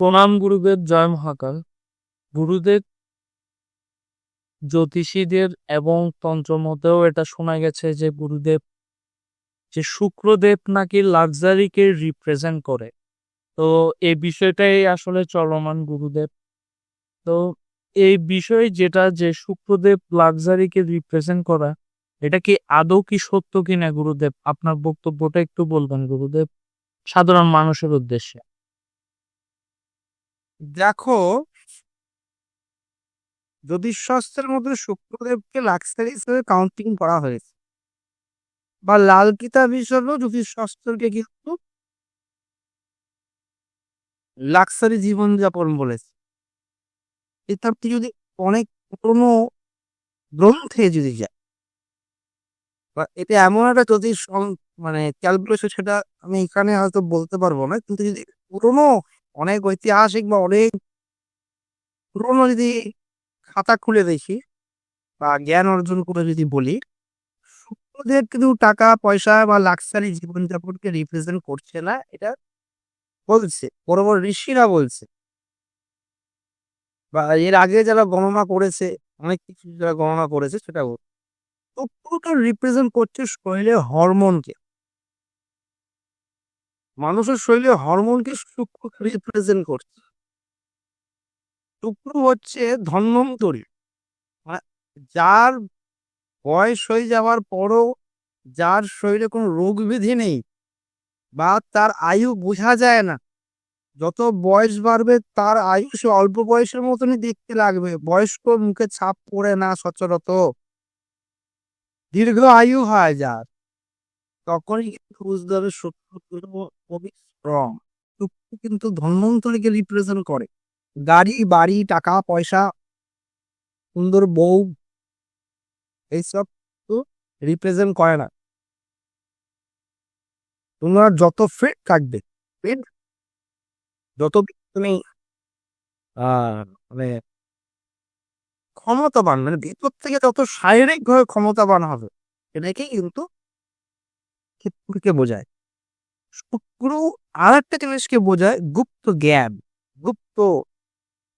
প্রণাম গুরুদেব জয় মহাকাল। গুরুদেব জ্যোতিষীদের এবং তন্ত্রমতেও এটা শোনা গেছে যে গুরুদেব, যে শুক্রদেব নাকি লাক্সারিকে রিপ্রেজেন্ট করে। তো এই বিষয়টাই আসলে চলমান গুরুদেব। তো এই বিষয়ে যেটা যে শুক্রদেব লাক্সারিকে রিপ্রেজেন্ট করা, এটা কি আদৌ কি সত্য কিনা গুরুদেব? আপনার বক্তব্যটা একটু বলবেন গুরুদেব, সাধারণ মানুষের উদ্দেশ্যে। দেখো জ্যোতিষশাস্ত্রের মধ্যে শুক্রদেবকে লাক্সারি হিসেবে কাউন্টিং করা হয়েছে বা লাল কিতাব হিসেবেও জ্যোতিষশাস্ত্রকে কিন্তু লাক্সারি জীবনযাপন বলেছে। কিতাবটি যদি অনেক পুরনো গ্রন্থে যদি যায়, বা এটা এমন একটা জ্যোতিষ মানে ক্যালকুলেশন সেটা আমি এখানে হয়তো বলতে পারব না, কিন্তু যদি পুরনো অনেক ঐতিহাসিক বা অনেক পুরনো যদি খাতা খুলে দেখি বা জ্ঞান অর্জন করে যদি বলি শুক্রদেব কিন্তু টাকা, পয়সা বা লাক্সারি জীবনযাপনকে রিপ্রেজেন্ট করছে না, এটা বলছে, বড় বড় ঋষিরা বলছে। বা এর আগে যারা গণনা করেছে, অনেক কিছু যারা গণনা করেছে সেটা বলছে। রিপ্রেজেন্ট করছে শরীরে হরমোনকে মানুষের শরীরে হরমোনকে শুক্র রিপ্রেজেন্ট করছে। শুক্র হচ্ছে ধন্বন্তরী মানে যার বয়স হয়ে যাওয়ার পরও যার শরীরে কোনো রোগ ব্যাধি নেই বা তার আয়ু বোঝা যায় না, যত বয়স বাড়বে তার আয়ু সে অল্প বয়সের মতনই দেখতে লাগবে। বয়স্ক মুখে ছাপ পড়ে না সচরাচর। দীর্ঘ আয়ু হয় যার। তখনই কিন্তু বুঝতে হবে শুক্র খুবই স্ট্রং শুক্র কিন্তু ধন্বন্তরীকে রিপ্রেজেন্ট করে। গাড়ি, বাড়ি, টাকা, পয়সা, সুন্দর বউ, এইসব তো রিপ্রেজেন্ট করে না। তোমার যত ফিট থাকবে ফিট যত তুমি মানে ক্ষমতাবান মানে ভিতর থেকে যত শারীরিক ভাবে ক্ষমতাবান হবে, এটাকেই কিন্তু শুক্রকে বোঝায়। শুক্র আর একটা জিনিসকে বোঝায়, গুপ্ত জ্ঞান, গুপ্ত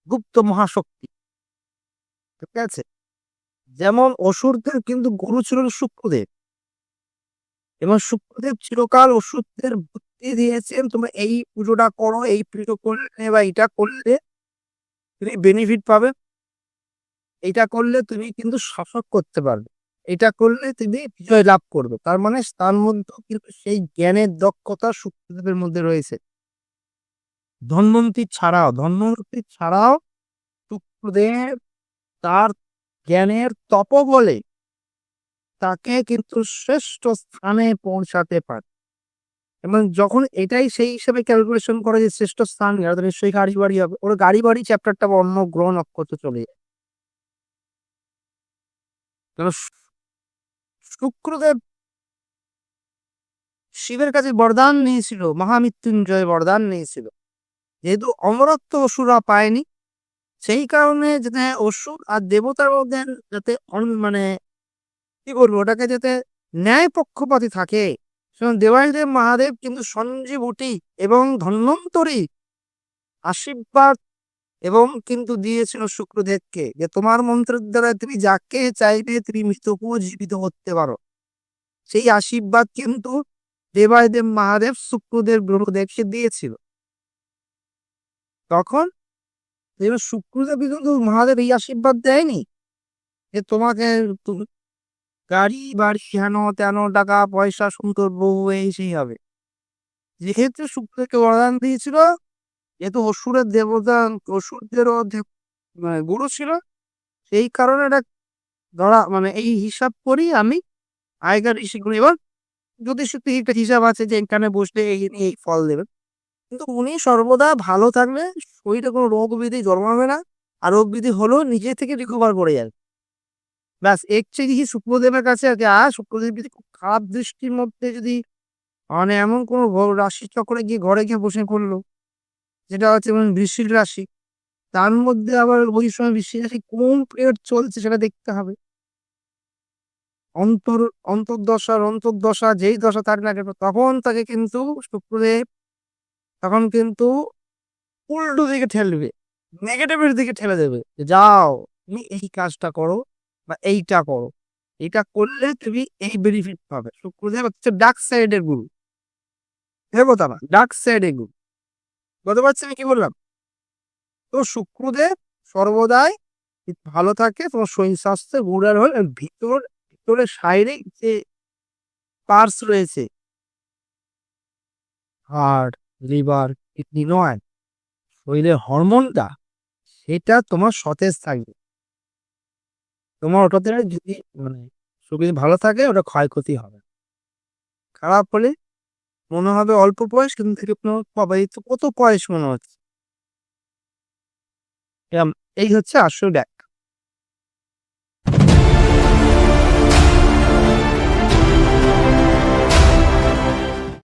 গুপ্ত মহাশক্তি। ঠিক আছে? যেমন অসুরদের কিন্তু গুরু ছিলেন শুক্রদেব। এবং শুক্রদেব চিরকাল অসুরদের বুদ্ধি দিয়েছেন, তোমরা এই পুজোটা করো, এই পুজো করলে বা এটা করলে তুমি বেনিফিট পাবে। এটা করলে তুমি কিন্তু শাসক করতে পারবে। এটা করলে তিনি বিজয় লাভ করবে। তার মানে তার মধ্যে কিন্তু সেই জ্ঞানের দক্ষতা শুক্রদেবের মধ্যে রয়েছে। ধন্বন্তী ছাড়াও ধন্বন্তী ছাড়াও শুক্রদেব তার জ্ঞানের তপ বলে তাকে কিন্তু শ্রেষ্ঠ স্থানে পৌঁছাতে পারে। এবং যখন এটাই সেই হিসেবে ক্যালকুলেশন করে যে শ্রেষ্ঠ স্থান গেলে নিশ্চয়ই গাড়ি বাড়ি হবে। ওর গাড়ি বাড়ি চ্যাপ্টারটা অন্য গ্রহ নক্ষত্র চলে যায়। শুক্রদেব শিবের কাছে বরদান নিয়েছিল, মহামৃত্যুঞ্জয় বরদান নিয়েছিল। যেহেতু অমরত্ব অসুরা পায়নি, সেই কারণে যাতে অসুর আর দেবতার মধ্যে যাতে মানে কি বলব, ওটাকে যাতে ন্যায় পক্ষপাতি থাকে। দেবাদিদেব, মহাদেব কিন্তু সঞ্জীবুটি এবং ধন্বন্তরী আশীর্বাদ এবং কিন্তু দিয়েছিল শুক্রদেবকে যে, তোমার মন্ত্রের দ্বারা তুমি যাকে চাইবে তুমি মৃতকেও জীবিত করতে পারো। সেই আশীর্বাদ কিন্তু দেবাদিদেব মহাদেব শুক্রদেব ব্রহ্মদেবকে দিয়েছিল। তখন এবার শুক্রদেব কিন্তু মহাদেব এই আশীর্বাদ দেয়নি যে, তোমাকে গাড়ি, বাড়ি হেন তেন টাকা, পয়সা, সুন্দর বউ, এই সেই হবে। যেহেতু শুক্রকে বরদান দিয়েছিল যেহেতু অসুরের দেবতা অসুরদেরও মানে গুরু ছিল, সেই কারণে এটা ধরা মানে এই হিসাব করি আমি, আগেকার ঋষিগুলো এবার যদি সত্যি একটা হিসাব আছে যে এখানে বসলে এই এই ফল দেবেন। কিন্তু উনি সর্বদা ভালো থাকলে শরীরে কোনো রোগ বিধি জন্মাবে না, আর রোগ বিধি হলেও নিজে থেকে রিকভার করে যাবে। ব্যাস, এর চেয়ে দেখি শুক্রদেবের কাছে আর আর শুক্রদেব যদি খুব খারাপ দৃষ্টির মধ্যে যদি মানে এমন কোনো রাশি চক্রে গিয়ে ঘরে গিয়ে বসে পড়ল যেটা হচ্ছে বৃশ্চিক রাশি, তার মধ্যে আবার ওই সময় বৃশ্চিক রাশি কোন পিরিয়ড চলছে সেটা দেখতে হবে। অন্তর অন্তর্দশার অন্তর্দশা, যেই দশা তার না তখন তাকে কিন্তু শুক্রদেব, তখন কিন্তু উল্টো দিকে ঠেলবে নেগেটিভের দিকে ঠেলে দেবে যাও, তুমি এই কাজটা করো বা এইটা করো। এটা করলে তুমি এই বেনিফিট পাবে। শুক্রদেব হচ্ছে ডার্ক সাইডের গুরু। দেবতা না ডার্ক সাইডের গুরু। পারছি আমি কি বললাম? তো শুক্রদেব সর্বদাই ভালো থাকে, তোমার শরীর স্বাস্থ্য গুড়ার হল ভিতর, ভিতরে শারীরিক যে পার্স রয়েছে হার্ট লিভার কিডনি নয়, শরীরের হরমোনটা সেটা তোমার সতেজ থাকবে। তোমার ওটাতে যদি মানে শরীর ভালো থাকে, ওটা ক্ষয়ক্ষতি হবে। খারাপ হলে মনে হবে অল্প বয়স, কিন্তু থেকে বাবা এই তো কত বয়স মনে হচ্ছে। এই হচ্ছে আসল ব্যাখ্যা।